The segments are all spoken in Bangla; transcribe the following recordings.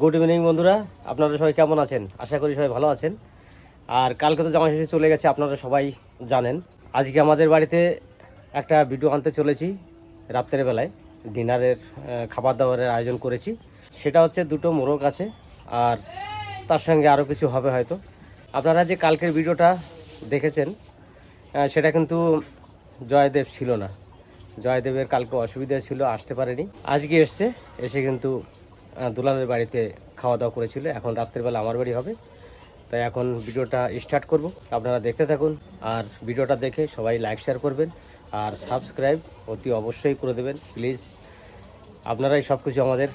গুড ইভিনিং বন্ধুরা। আপনারা সবাই কেমন আছেন? আশা করি সবাই ভালো আছেন। আর কালকে তো জামা শেষে চলে গেছে, আপনারা সবাই জানেন। আজকে আমাদের বাড়িতে একটা ভিডিও আনতে চলেছি, রাত্রের বেলায়। ডিনারের খাবার দাবারের আয়োজন করেছি। সেটা হচ্ছে দুটো মোরগ আছে, আর তার সঙ্গে আরও কিছু হবে হয়তো। আপনারা যে কালকের ভিডিওটা দেখেছেন সেটা কিন্তু জয়দেব ছিল না। জয়দেবের কালকে অসুবিধা ছিল, আসতে পারেনি। আজকে এসছে, এসে কিন্তু দুলালের বাড়িতে খাওয়া দাওয়া করেছিল। এখন রাত্রেবেলা আমার বাড়ি হবে। তাই এখন ভিডিওটা স্টার্ট করব। আপনারা দেখতে থাকুন আর ভিডিওটা দেখে সবাই লাইক শেয়ার করবেন আর সাবস্ক্রাইব অতি অবশ্যই করে দেবেন। প্লিজ আপনারাই সব কিছু আমাদের,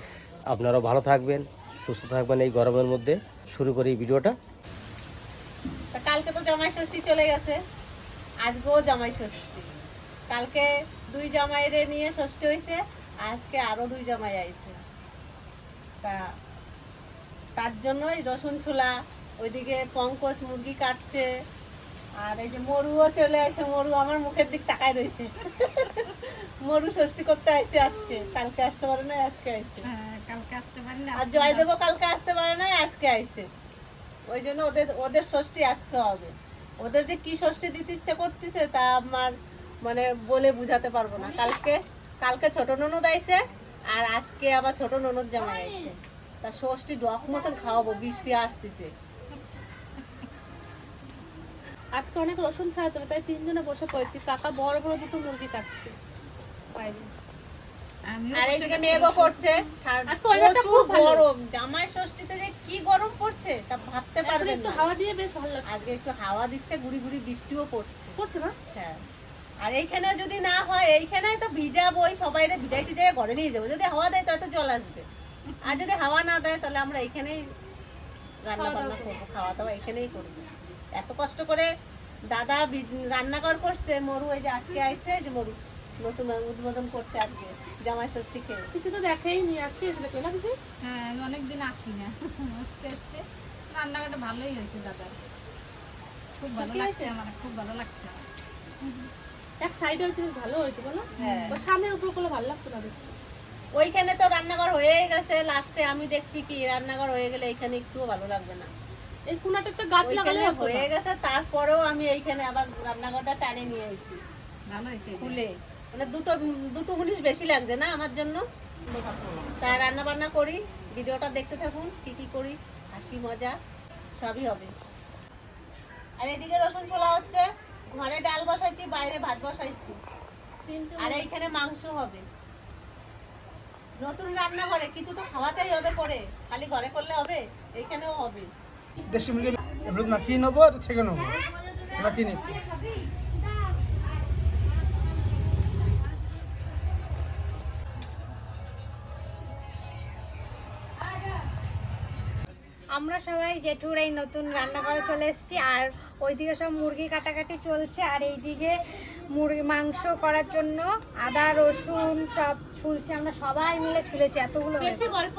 আপনারাও ভালো থাকবেন, সুস্থ থাকবেন এই গরমের মধ্যে। শুরু করি ভিডিওটা। কালকে তো জামাই ষষ্ঠী চলে গেছে। আজকেও জামাই ষষ্ঠী। কালকে দুই জামাইরে নিয়ে ষষ্ঠী হয়েছে আজকে আরও দুই জামাই আইছে। তা তার জন্যই রসুন ছোলা ওইদিকে পঙ্কজ মুরগি কাটছে আর এই যে মরুও চলে আসে মরু আমার মুখের দিক তাকায় রয়েছে। মরু ষষ্ঠী করতে আসছে আজকে কালকে আসতে পারে না আজকে আইছে। কালকে আসতে পারি না আর জয়দেবও কালকে আসতে পারে না আজকে আইছে। ওই জন্য ওদের ওদের ষষ্ঠী আজকে হবে। ওদের যে কি ষষ্ঠী দিতে ইচ্ছে করতেছে তা আমার মানে বলে বুঝাতে পারব না। কালকে কালকে ছোট ননদ আইছে আর আজকে আবার ছোট ননদ জামাই আইছে। তা ষষ্ঠী ডক মতন খাওয়াবো বৃষ্টি আসতেছে। আজকে অনেক রসুন ছাড়াতে হবে তাই তিনজনে বসে পড়েছি। কাকা বড় বড় দুটো মুরগি কাটছে। বাইরে আর এইদিকে মেঘও পড়ছে আজকে weatherটা প্রচুর খুব ভালো। গরম। জামাই ষষ্ঠীতে যে কি গরম পড়ছে তা ভাবতে এখন পারবেন একটু হাওয়া দিয়ে বেশ ভালো লাগছে। আজকে একটু হাওয়া দিচ্ছে গুড়ি গুড়ি বৃষ্টিও পড়ছে। করছে না? হ্যাঁ। আর এইখানে যদি না হয় এইখানে তো ভিজাবো ওই সবাই ভিজাই টিজাই ঘরে নিয়ে যাব। যদি হাওয়া দেয় তাহলে তো জল আসবে। আর যদি হাওয়া না দেয় তাহলে আমরা এইখানেই রান্না বান্না করব খাওয়া দাওয়া এখানেই করব। এত কষ্ট করে দাদা রান্নাঘর করছে মরু ওই যে আজকে আইছে যে মরু নতুন উদ্বোধন করছে আজকে জামাই ষষ্ঠী খেয়ে। কিছু তো দেখাই নি আজকে এসে দেখো না কিছু? হ্যাঁ আমি অনেকদিন আসি না। আজকে এসছে। রান্নাঘাটা ভালোই হয়েছে দাদা খুব ভালো লাগছে আমার খুব ভালো লাগছে। এক সাইডে হয়েছে বেশ ভালো হয়েছে বলো? হ্যাঁ। সামনের উপর করলে ভালো লাগতো না ওইখানে তো রান্নাঘর হয়েই গেছে লাস্টে আমি দেখছি কি রান্নাঘর হয়ে গেলে এখানে একটুও ভালো লাগবে না। এই কোনাটা একটা গাছ লাগালে হয়ে গেছে তারপরেও আমি এইখানে আবার রান্নাঘরটা টানে নিয়ে এটা। খুলে মানে দুটো দুটো জিনিস বেশি লাগছে না আমার জন্য। তাই রান্না বান্না করি ভিডিওটা দেখতে থাকুন কি কি করি হাসি মজা সবই হবে। আর এদিকে রসুন ছোলা হচ্ছে। ঘরে ডাল বসাইছি বাইরে ভাত বসাইছি। আর এইখানে মাংস হবে। নতুন রান্না করে কিছু তো খাওয়াতেই হবে করে। খালি ঘরে করলে হবে এইখানেও হবে। দেশি মুরগি মাখিয়ে নেব আর ছেঁকে নেব। মাখিয়ে আমরা সবাই জেঠুর এই নতুন রান্না করে চলে এসেছি আর ওইদিকে সব মুরগি কাটাকাটি চলছে আর এইদিকে মুরগি মাংস করার জন্য আদা রসুন সব ছুলছে। আমরা সবাই মিলে ছুলেছি এতগুলো গল্প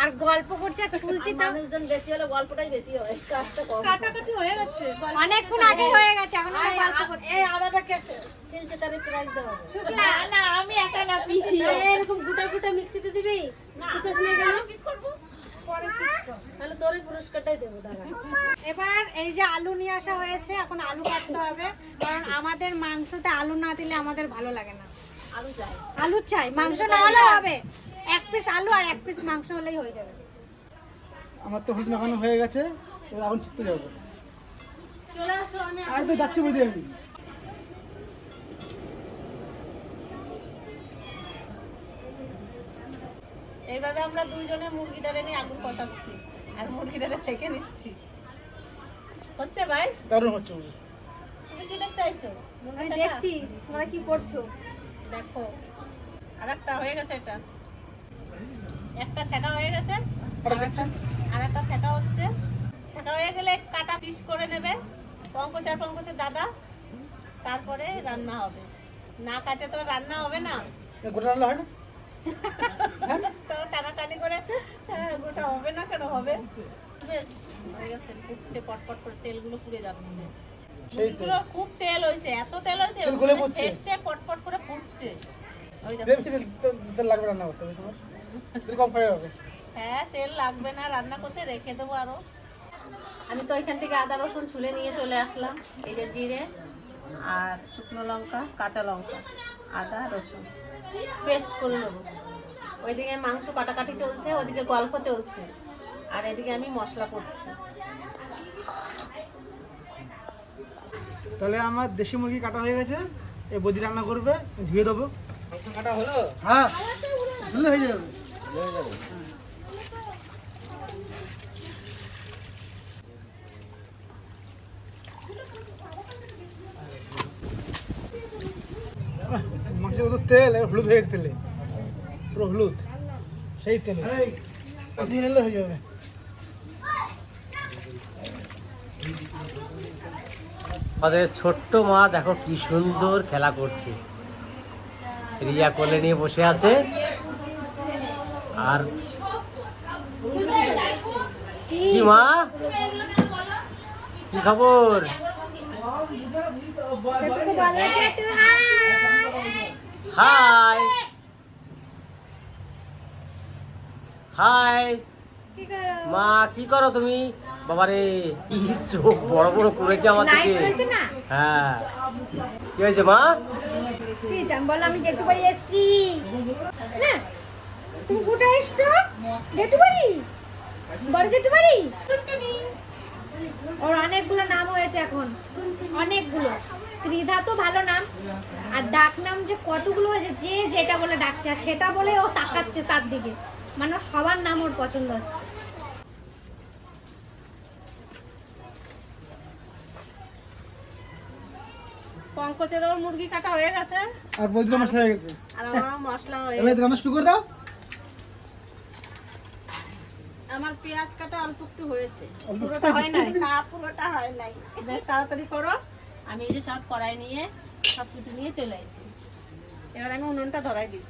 আর গল্প করছে আর ছুলছি তো। মানুষজন বেশি হলে গল্পটাই বেশি হয় কাজটা কম কাটাকাটি হয়ে গেছে অনেকক্ষণ আগে হয়ে গেছে এখন আমরা গল্প করছি। এই আদাটাকে ছিলছে তার প্রাইস দেওয়া হবে। শুকনা না আমি একা না পিসি। এরকম গুটা গুটা মিক্সিতে দিবি? না কেন? তাহলে তোরই পুরস্কারটাই দেবো দাঁড়া। এবার এই যে আলু নিয়ে আসা হয়েছে এখন আলু কাটতে হবে। কারণ আমাদের মাংসতে আলু না দিলে আমাদের ভালো লাগে না। আলু চাই। আলু চাই মাংস না হলেও হবে। এক পিস আলু আর এক পিস মাংস হলেই হয়ে যাবে। আমার তো হলুদ মাখানো হয়ে গেছে এখন শিখতে যাব। চলে আসো আমি আর তো যাচ্ছি বুঝি আমি। এইভাবে আমরা দুইজনে মুরগিটারে নিয়ে আগুন কষাচ্ছি। আর মুরগিটারে ছেঁকে নিচ্ছি। হচ্ছে ভাই? দারুণ হচ্ছে তুমি কি দেখতে আইছো? আমি দেখছি তোমরা কি করছ? দেখো। আর একটা হয়ে গেছে এটা। একটা ছেঁকা হয়ে গেছে। আরে একটা ছেঁকা হচ্ছে। ছেঁকা হয়ে গেলে কাটা পিস করে নেবে। পঙ্কজ আর পঙ্কজের দাদা। তারপরে রান্না হবে। না কাটে তো রান্না হবে না গোটা রান্না হয় না? টানাটানি করে হ্যাঁ, গোটা হবে না কেন? হবে। বেশ হয়ে গেছে ফুটছে পটপট করে তেলগুলো পুড়ে যাচ্ছে। সেই খুব তেল হয়েছে এত তেল হয়েছে পটপট করে ফুটছে। ওই দেখো। তেল তেল- তেল লাগবে রান্না করতে তোমার? তেল কম খাওয়া হবে। হ্যাঁ তেল লাগবে না রান্না করতে রেখে দেবো আরও আমি তো এখান থেকে আদা রসুন ছুলে নিয়ে চলে আসলাম। এই যে জিরে আর শুকনো লঙ্কা কাঁচা লঙ্কা আদা রসুন। পেস্ট করে নেব। ওইদিকে মাংস কাটাকাটি চলছে ওইদিকে গল্প চলছে আর এদিকে আমি মশলা করছি। তাহলে আমার দেশি মুরগি কাটা হয়ে গেছে এই বদি রান্না করবে ধুয়ে দেবো। কাটা হলো? হ্যাঁ ধুলে হয়ে যাবে। মাংসের কত তেল হলুদ হয়ে তেলে পুরো হলুদ সেই তেলে দিয়ে নিলে হয়ে যাবে আমাদের ছোট্ট মা দেখো কি সুন্দর খেলা করছে রিয়া কোলে নিয়ে বসে আছে আর কি মা কি খবর হাই হাই মা কি করো তুমি? বাবারে কি চোখ বড় বড় করেছে আমার থেকে। হ্যাঁ। কি হয়েছে মা? কি জান বলো আমি জেঠু বাড়ি এসেছি। না তুমি কোথায় এসছো? জেঠু বাড়ি? বড় জেঠু বাড়ি? ওর অনেকগুলো নাম হয়েছে এখন। অনেকগুলো। ত্রিধা তো ভালো নাম। আর ডাক নাম যে কতগুলো হয়েছে যে যেটা বলে ডাকছে আর সেটা বলে ও তাকাচ্ছে তার দিকে। মানে সবার নাম ওর পছন্দ হচ্ছে। পঙ্কজের ওর মুরগি কাটা হয়ে গেছে। আর বদিরা মশলা হয়ে গেছে। আর আমার মশলা হয়ে এবার রান্না শুরু করে দাও। আমার পেঁয়াজ কাটা অল্প একটু হয়েছে। পুরোটা হয় নাই। না পুরোটা হয় নাই। বেশ তাড়াতাড়ি করো। আমি এই যে সব কড়াই নিয়ে সব কিছু নিয়ে চলে এসেছি এবার আমি উনুনটা ধরাই দিই।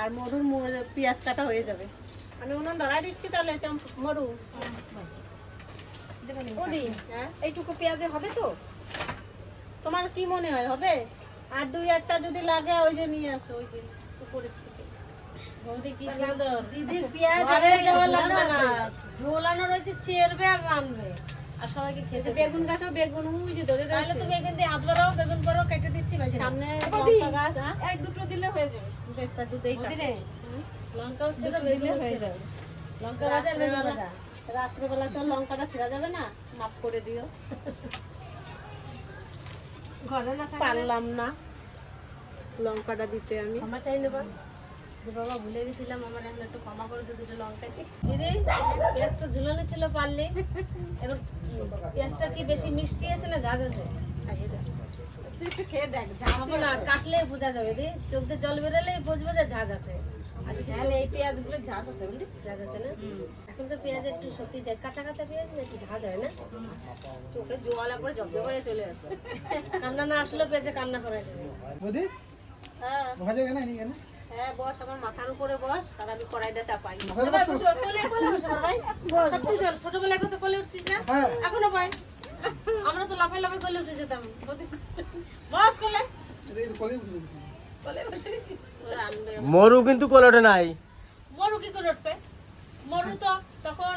আর মরুর পেঁয়াজ কাটা হয়ে যাবে। আমি উনুন ধরাই দিচ্ছি তাহলে মরু হ্যাঁ? এইটুকু পেঁয়াজে হবে তো? তোমার কি মনে হয় হবে? আর দুই একটা যদি লাগে ওই যে নিয়ে আসো ওই যে বৌদি কি সুন্দর। দিদির পেঁয়াজ ঝোলানো রয়েছে চেরবে আর রানবে আর সবাইকে খেতে বেগুন গাছও বেগুন যে ধরে তাহলে রয়েছে। তুমি দিয়ে আপনারাও বেগুন করো কেটে দিচ্ছি বেশি সামনে লঙ্কা গাছ হ্যাঁ? এক দুটো দিলে হয়ে যাবে। বেশ তা দুটোই লঙ্কাও ছিল বেগুনও ছিল লঙ্কা ভাজা বেগুন ভাজা রাত্রেবেলা তো লঙ্কাটা ছিঁড়া যাবে না মাফ করে দিও। ঘরে না পারলাম না লঙ্কাটা দিতে আমি। ক্ষমা চাই নেবা। বাবা ভুলে গেছিলাম আমার এখন একটু ক্ষমা করে দিও দুটো লঙ্কা দিদি পেঁয়াজটা ঝুলানো ছিল পারলে। এবার পেঁয়াজটা কি বেশি মিষ্টি আছে না ঝাঁজ আছে? না কাটলে বোঝা যাবে দি চোখ দিয়ে জল বেরোলেই বুঝবে যে ঝাঁজ আছে। আর যদি তাহলে এই পেঁয়াজগুলো ঝাঁজ আছে বুঝলি? ঝাঁজ আছে না? এখন তো পেঁয়াজ একটু সত্যি যায়। কাঁচা কাঁচা পেঁয়াজ না একটু ঝাঁজ হয় না? চোখে জোয়ালা করে জব্দ চলে আসো। কান্না না আসলেও পেঁয়াজে কান্না করা যাবে হ্যাঁ। হ্যাঁ বস আমার মাথার উপরে বস আর আমি কড়াইটা চাপাই। তো, ছোটবেলায় কত কোলে উঠছিস না? হ্যাঁ। এখনও ভাই। আমরা তো লাফাই লাফাই কোলে উঠে যেতাম। বস কোলে তো মরু কিন্তু কোলে ওঠে নাই। মরু কি করে উঠবে? মরু তো তখন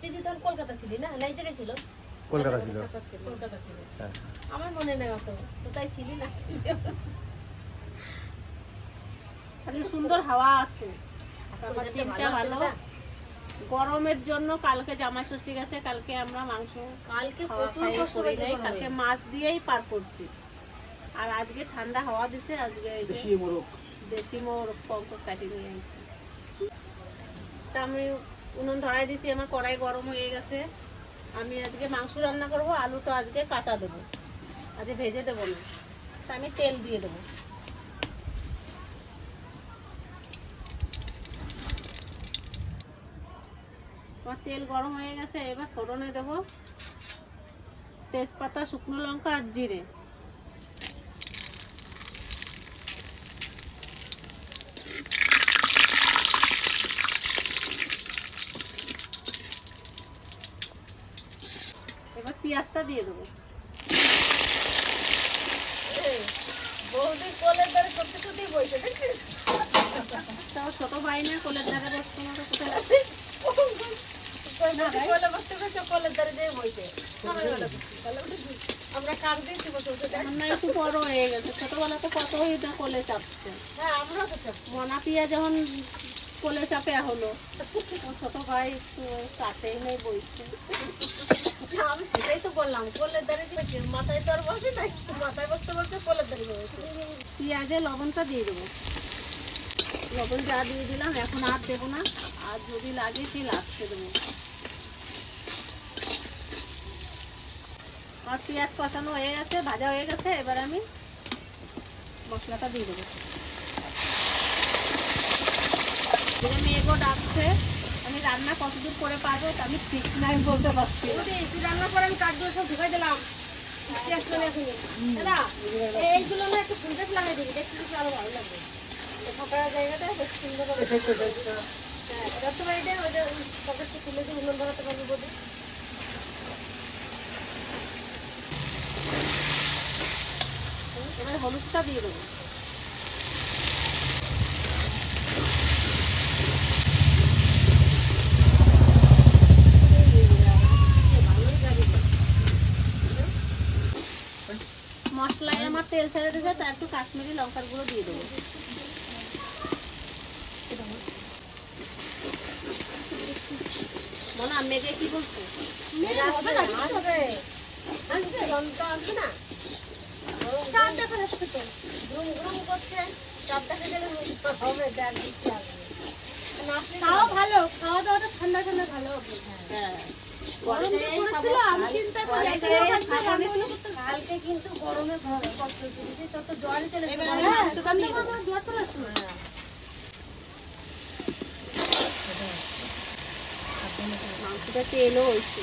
দিদি তখন কলকাতা ছিলি না? নাইজেরিয়া ছিল। কলকাতা ছিল। কলকাতা ছিল। হ্যাঁ। আমার মনে নেই অত। কোথায় ছিলি না ছিলি খালি সুন্দর হাওয়া আছে। দিনটা ভালো? গরমের জন্য কালকে জামাই ষষ্ঠী গেছে কালকে আমরা মাংস কালকে কালকে মাছ দিয়েই পার করছি। আর আজকে ঠান্ডা হাওয়া দিছে আজকে দেশি মোরগ। দেশি মোর পঙ্কজ কাটি নিয়ে আইছি। তা আমি উনুন ধরাই দিছি আমার কড়াই গরম হয়ে গেছে। আমি আজকে মাংস রান্না করব আলুটা আজকে কাঁচা দেবো। আজকে ভেজে দেবো না। তা আমি তেল দিয়ে দেবো। আমার তেল গরম হয়ে গেছে এবার ফোড়নে দেবো তেজপাতা শুকনো লঙ্কা আর জিরে। এবার পেঁয়াজটা দিয়ে দেবো। বৌদি কোলের ধরে করতে করতেই বইছে দেখছিস? তাও ছোট ভাই না কোলের ধারে বসতো কোথায় আমরা দিয়েছি না একটু হয়ে গেছে তো চাপছে হ্যাঁ তো। মনা পিয়া যখন কোলে চাপে হলো ছোট ভাই একটু নেই বইছে আমি সেটাই তো বললাম কোলের ধারে যে মাথায় তো আর বসে নাই মাথায় বসতে বসতে কোলের ধারে বসে পেঁয়াজে লবণটা দিয়ে দেবো লবণ যা দিয়ে দিলাম, এখন আর দেবো না আর যদি লাগে কি লাস্টে দেবো আর পেঁয়াজ কষানো হয়ে গেছে ভাজা হয়ে গেছে এবার আমি মশলাটা দিয়ে দেবো। মেয়েগো ডাকছে আমি রান্না কতদূর করে পারব তা আমি ঠিক নাই বলতে পারছি তুই রান্নার পরে আমি কাঠগুলো সব ঢুকাই দিলাম। এইগুলো না একটু ফুল গাছ লাগাই দিবি দেখতে দেখতে আরও ভালো লাগবে। এই ফাঁকা জায়গাটা বেশ সুন্দর হ্যাঁ বাড়িতে ওই যে তুলে দিয়ে উনুন ধরাতে পারবি বৌদি। এবার হলুদটা দিয়ে দেবো মশলায় আমার তেল ছেড়ে দিয়েছে তার একটু কাশ্মীরি লঙ্কার গুঁড়ো দিয়ে দেবো মনে মেঘে কি বলছে মেয়েরা আসবে না। আসবে, লঙ্কা আসবে না? দেখা যাচ্ছে তো। গ্রুম করছে, দেখা গেলে হবে, দেখ, হবে? ভালো খাওয়া দাওয়াটা ঠান্ডা ঠান্ডা ভালো হবে। হ্যাঁ। কালকে কিন্তু গরমে কষ্ট তত চলে। মাংসটা তেলও হয়েছে।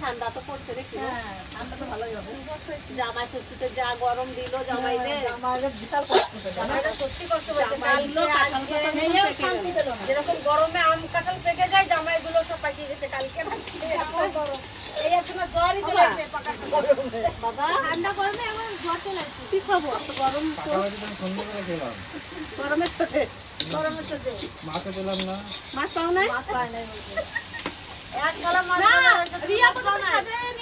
ঠান্ডা তো পড়ছে রে কি হ্যাঁ, ঠান্ডা তো ভালোই হবে জামাই ষষ্ঠীতে যা গরম দিল জামাই রে জামাইরা বিশাল কষ্ট পেয়েছে। জামাইরা সত্যি কষ্ট পেয়েছে। জামাইগুলো কালকে, কাঁঠাল আজকে পাতা মেয়েও পেকে শান্তি গেল। পেল না। যেরকম গরমে আম কাঁঠাল পেকে যায় জামাইগুলো সব পাকিয়ে গেছে কালকে না আজকে এত গরম। এই এখনও জ্বরই চলে আসে বাবা ঠান্ডা গরমে আমার জ্বর চলে আসছে কি খবর গরম গরমের চোখে গরমের চোখে। মাছ পাও মাছ গালা মাছ না মাছ তো পাও নাই।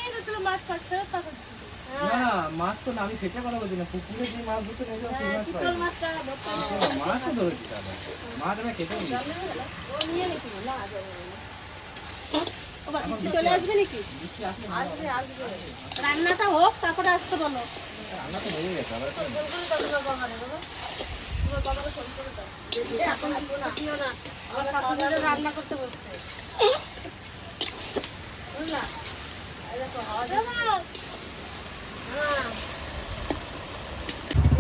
গেছিল মাছ তো না আমি সেটা কথা বলছি না পুকুরে যে মাছ ধরতে নেবে মাছ তো ধরেছি দাদা মাছ খেতে চলে আসবে নাকি? রান্নাটা হোক তারপরে আসতে বলো। রান্না তো হয়ে গেছে আবার ফোন করে দাও তোমার বাবারে, বাবা। তোমার বাবারে ফোন করে দাও। যে এখন আসব না। না, আমার শাশুড়িরা রান্না করতে বসছে। বুঝলা? এই দেখো, হাওয়া দিচ্ছে। হ্যাঁ।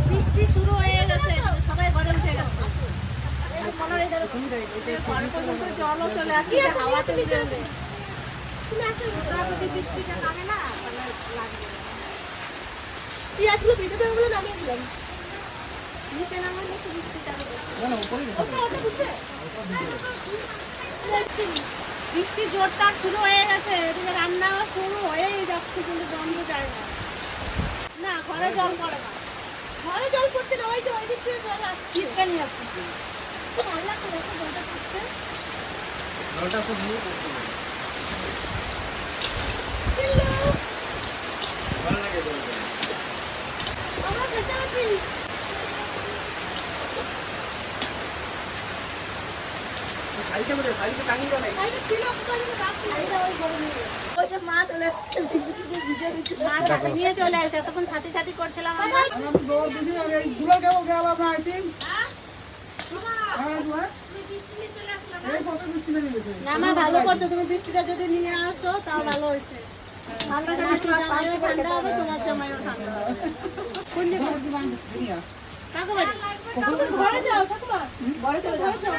বৃষ্টি শুরু হয়ে গেছে সবাই ঘরে উঠে গেছে। জলও চলে আসছে হাওয়া চলে যাবে। যদি বৃষ্টিটা নামে না, তাহলে লাগবে। পেঁয়াজগুলো ভিজে দেবে বলে নামিয়ে দিলাম। নিচে নামার বৃষ্টিটা না না উপরে বৃষ্টির জোরটা শুরু হয়ে গেছে এদিকে রান্না শুরু হয়েই যাচ্ছে কিন্তু বন্ধ যায় না। না ঘরে জল পড়ে না। ঘরে জল পড়ছে না ওই যে ওই দিক থেকে জল আসছে নিয়ে আসছে। খুব ভালো লাগছে দেখো জলটা পড়ছে। জলটা খুব নিয়ে ভালো লাগে জলটা। আমরা ভেসে আছি শাড়িটা বেরো শাড়িটা টাঙিয়ে দাও না তাইলে ছিল কোথায় রাখছি এটা ওই গরম নিয়ে ওই যে মা চলে আসছে, ভিজে ভিজে। মা ছাতি নিয়ে চলে আসে তখন ছাতি ছাতি করছিলাম আমরা না মা ভালো করছ তুমি বৃষ্টিটা যদি নিয়ে আসো তাও ভালো হয়েছে। কাকু বাড়ি। ঘরে যাও কাকু ঘরে যাও ঘরে যাও।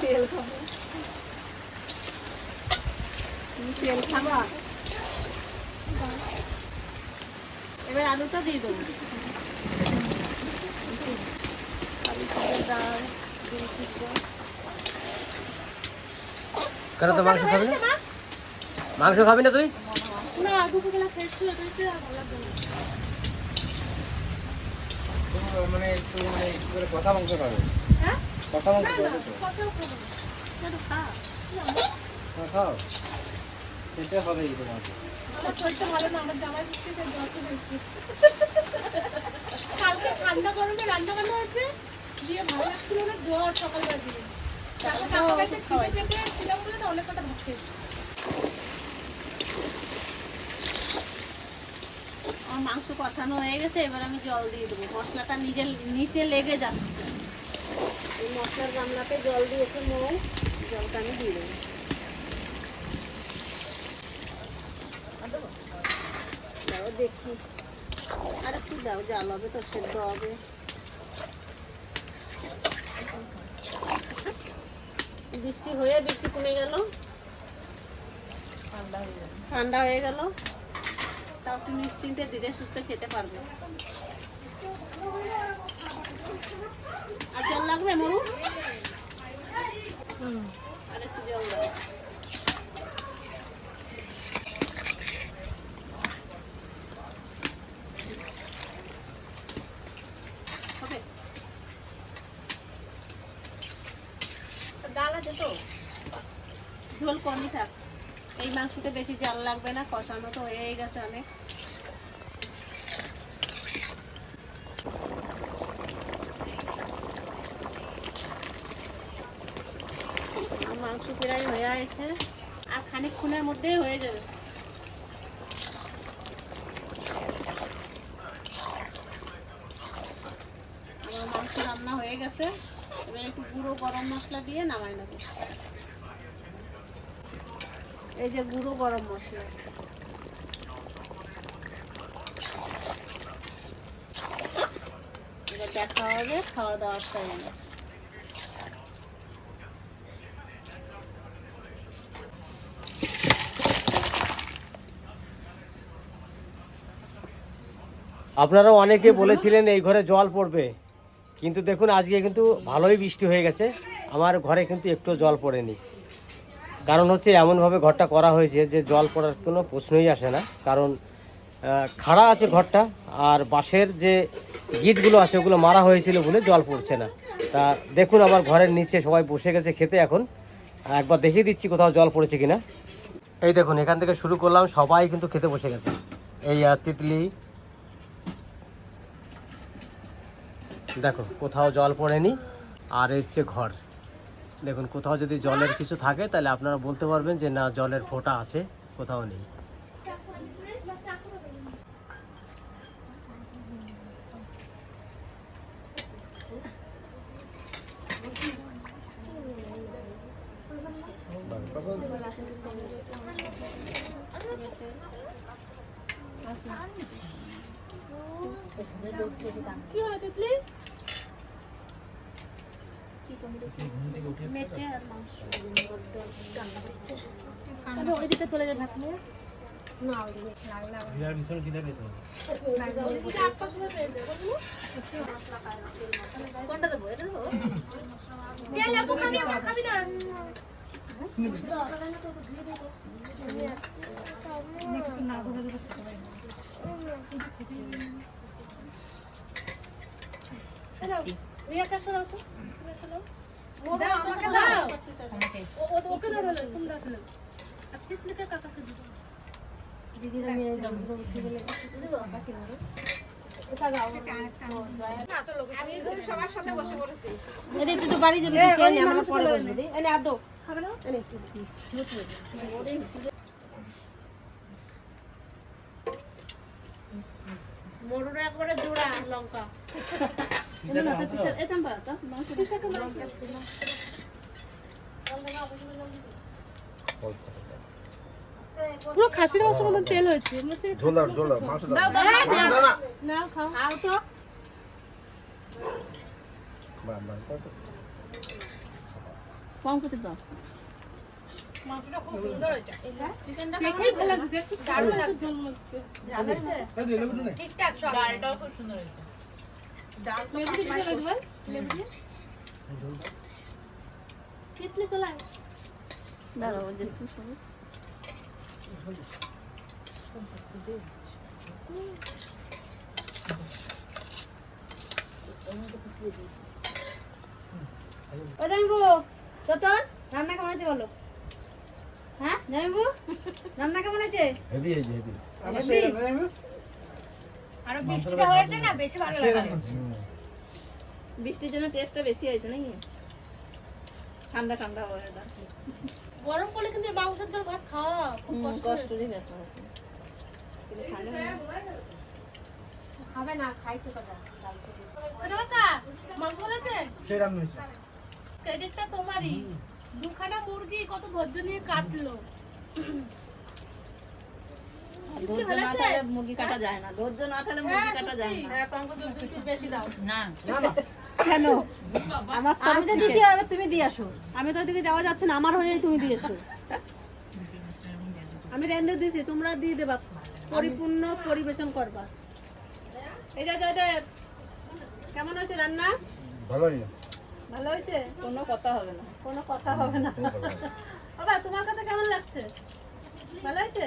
তেল খাব তেল খাব এবার আলুটা দিয়ে দেবো। ডিম তো মাংস খাবি না? মাংস খাবি না তুই? মানে একটু মানে কষা মাংস খাবে হ্যাঁ? কষা মাংস খাবে তো। খাও। খেতে হবে এই তোমার আমার ভালো না আমার জামাই ষষ্ঠী তাই জ্বর চলে এসেছে। কালকে ঠান্ডা গরমে রান্না বান্না হয়েছে। দিয়ে ভালো লাগছিল না জ্বর সকালবেলা দিয়ে। তারপর বাড়িতে খিদে পেটে ছিলাম বলে তো অনেক কটা ভাত আমার মাংস কষানো হয়ে গেছে, এবার আমি জল দিয়ে দেবো। মশলাটা নিজের নিচে লেগে যাচ্ছে। এই মশলার গামলাতে জল দিয়েছে মৌ, জলটা আমি দিয়ে দেবো? দাও দেখি। আর একটু দাও, জাল হবে তো, সেদ্ধ হবে। বৃষ্টি হয়ে, বৃষ্টি কমে গেল। ঠান্ডা হয়ে গেল। তাও একটু নিশ্চিন্তে ধীরে সুস্থ খেতে পারবে। আর জল লাগবে মরু? আর একটু জল দাও হবে ডাল আছে তো ঝোল কমই থাক মাংসতে বেশি জাল লাগবে না, কষানো তো হয়ে গেছে অনেক। মাংস প্রায় হয়ে আছে, আর খানিকক্ষণের মধ্যেই হয়ে যাবে। আমার মাংস রান্না হয়ে গেছে, এবার একটু গুঁড়ো গরম মশলা দিয়ে নামাই নেব। এই যে গুঁড়ো গরম মশলা। দেখা হবে খাওয়া দাওয়ার আপনারা অনেকে বলেছিলেন এই ঘরে জল পড়বে, কিন্তু দেখুন আজকে কিন্তু ভালোই বৃষ্টি হয়ে গেছে, আমার ঘরে কিন্তু একটু জল পড়েনি। কারণ হচ্ছে এমনভাবে ঘরটা করা হয়েছে যে জল পড়ার কোনো প্রশ্নই আসে না। কারণ খাড়া আছে ঘরটা আর বাঁশের যে গিটগুলো আছে ওগুলো মারা হয়েছিল বলে জল পড়ছে না। তা দেখুন আমার ঘরের নিচে সবাই বসে গেছে খেতে এখন। একবার দেখিয়ে দিচ্ছি কোথাও জল পড়েছে কিনা। এই দেখুন এখান থেকে শুরু করলাম সবাই কিন্তু খেতে বসে গেছে। এই আহ, তিতলি। দেখো কোথাও জল পড়েনি। আর হচ্ছে ঘর। দেখুন, কোথাও যদি জলের কিছু থাকে, তাহলে আপনারা বলতে পারবেন যে না, জলের ফোঁটা আছে, কোথাও নেই। কি মেটে আর মাংস। ওইদিকে চলে যাবে ভাত না ওইদিকে লাগলে আবার বিরাট ভীষণ খিদে পেত ওইদিকে আটটার সময় পেয়ে যাবে বুঝলি? কোনটা দেবো? এটা দেবো? খাবি? না? দেবো বাড়ি যাবি। খাবে না? একবারে জোড়া লঙ্কা। পুরো খাসির মাংস মতন তেল হয়েছে। ঝোল দাও ঝোল দাও মাংস দাও না খাও। আও তো। মাংসটা দাও। মাংসটা খুব সুন্দর হয়েছে। দেখেই ভালো লাগছে। দারুণ লাগছে। ঝোল মারছে ঠিকঠাক সব। লেবু দিয়ে যে ও জামিবু তোর রান্না কেমন আছে বলো হ্যাঁ জামিবু রান্না কেমন আছে হেভি হেভি? আরও বৃষ্টিটা হয়েছে না? বেশি ভালো লাগে বৃষ্টির জন্য টেস্টটা বেশি হয়েছে নাকি? ঠান্ডা ঠান্ডা ওয়েদার গরম পড়লে কিন্তু মাংসের ভাত খাওয়া খুব কষ্টেরই ব্যাপার। খাবে না খাইছে কথা মাংস বলেছে ক্রেডিটটা তোমারই। দুখানা মুরগি কত ধৈর্য নিয়ে কাটলো। মুরগি কাটা যায় না। ধৈর্য না থাকলে মুরগি কাটা যায় না। হ্যাঁ না। কেন? আমার এবার তুমি দিয়ে আসো। আমি তো ওদিকে যাওয়া যাচ্ছে না আমার হয়েই তুমি দিয়ে এসো। আমি রেন্দে দিয়েছি তোমরা দিয়ে দেবা। পরিপূর্ণ পরিবেশন করবা। এই যা জয়দেব কেমন হয়েছে রান্না? ভালোই। ভালো হয়েছে? কোনো কথা হবে না। কোনো কথা হবে না। বাবা তোমার কাছে কেমন লাগছে? ভালো হয়েছে?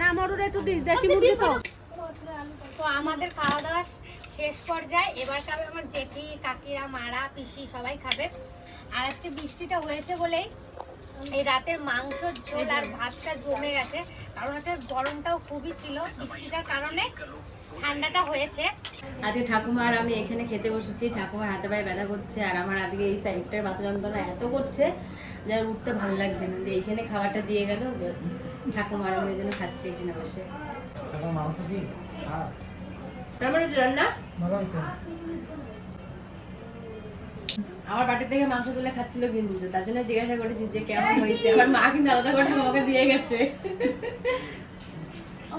না মরুর একটু ডিশ দেশি মুরগি তো তো আমাদের খাওয়া দাওয়া শেষ পর্যায়ে এবার খাবে আমার জেঠি কাকিরা মারা পিসি সবাই খাবে। আর আজকে বৃষ্টিটা হয়েছে বলেই এই রাতের মাংস ঝোল আর ভাতটা জমে গেছে। কারণ হচ্ছে গরমটাও খুবই ছিল বৃষ্টিটার কারণে ঠান্ডাটা হয়েছে। আজকে ঠাকুমা আর আমি এখানে খেতে বসেছি। ঠাকুমার হাতে পায়ে ব্যথা করছে আর আমার আজকে এই সাইডটার মাথা যন্ত্রণা এত করছে যে আর উঠতে ভালো লাগছে না। এখানে খাবারটা দিয়ে গেল ঠাকুমার আমি ওই জন্য খাচ্ছি এখানে বসে। হ্যাঁ কেমন রান্না? ভালো হয়েছে। আমার বাটির থেকে মাংস তুলে খাচ্ছিল কিন্তু তার জন্য জিজ্ঞাসা করেছি যে কেমন হয়েছে? আমার মা কিন্তু আলাদা করে আমাকে দিয়ে গেছে।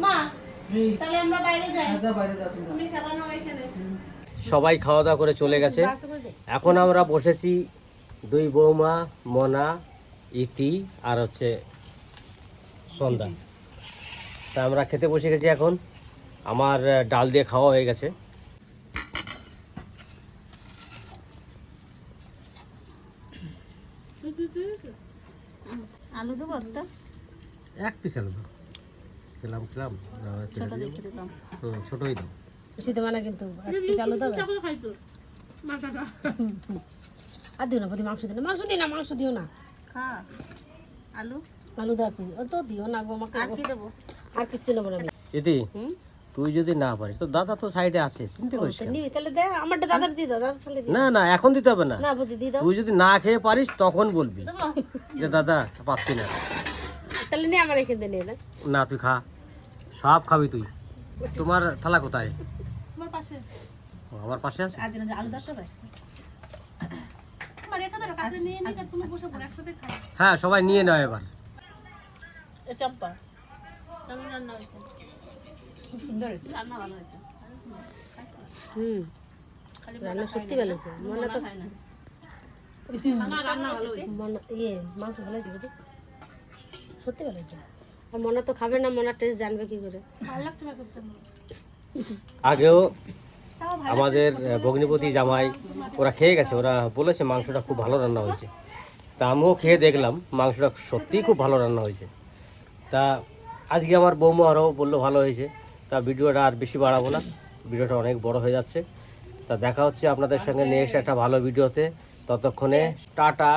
মা তাহলে আমরা বাইরে যাই। বাইরে তুমি তুমি এখানে। সবাই খাওয়া দাওয়া করে চলে গেছে। এখন আমরা বসেছি দুই বৌমা মনা ইতি আর হচ্ছে সন্ধ্যা। তা আমরা খেতে বসে গেছি এখন। আমার ডাল দিয়ে খাওয়া হয়ে গেছে। আলু দেবো একটা? এক পিস আলু দাও খেলাম খেলাম ছোট হুম ছোটোই দাও। শীতে মানে কিন্তু চালু দাও আর দিও না বলি মাংস দিও না। মাংস দিও না মাংস দিও না। খা। আলু? আলু দাও ও তো দিও না গো আমাকে। আর কি দেবো? আর কিচ্ছু নেব না। আমি তুই যদি না পারিস তো দাদা তো সাইডে আছে চিনতে করিস আমারটা দাদার দিয়ে দাও না না এখন দিতে হবে না। না তুই যদি না খেয়ে পারিস তখন বলবি যে দাদা পাচ্ছি না। তাহলে নিয়ে আমার এখান থেকে নিয়ে না? না তুই খা। সব খাবি তুই। তোমার থালা কোথায়? আমার পাশে। ও, আমার পাশে আছে? আলু দশটা ভাই। নিয়ে নিয়ে হ্যাঁ সবাই নিয়ে নাও এবার। এ চম্পা। রান্না হয়েছে? সুন্দর হয়েছে। রান্না ভালো হয়েছে? হুম। রান্না সত্যি ভালো হয়েছে। মনে তো আমার রান্না ভালো হয়েছে। ইয়ে মাংস ভালো হয়েছে সত্যি ভালো হয়েছে। মনে তো খাবে না মনে টেস্ট জানবে কি করে। ভালো লাগছে না করতে আমার। আগেও আমাদের ভগ্নিপতি জামাই ওরা খেয়ে গেছে ওরা বলেছে মাংসটা খুব ভালো রান্না হয়েছে। তা আমিও খেয়ে দেখলাম মাংসটা সত্যিই খুব ভালো রান্না হয়েছে। তা আজকে আমার বৌমা আরও বলল ভালো হয়েছে। তা ভিডিওটা আর বেশি বাড়াবো না ভিডিওটা অনেক বড় হয়ে যাচ্ছে। তা দেখা হচ্ছে আপনাদের সঙ্গে নিয়ে এসে একটা ভালো ভিডিওতে। ততক্ষণে টাটা।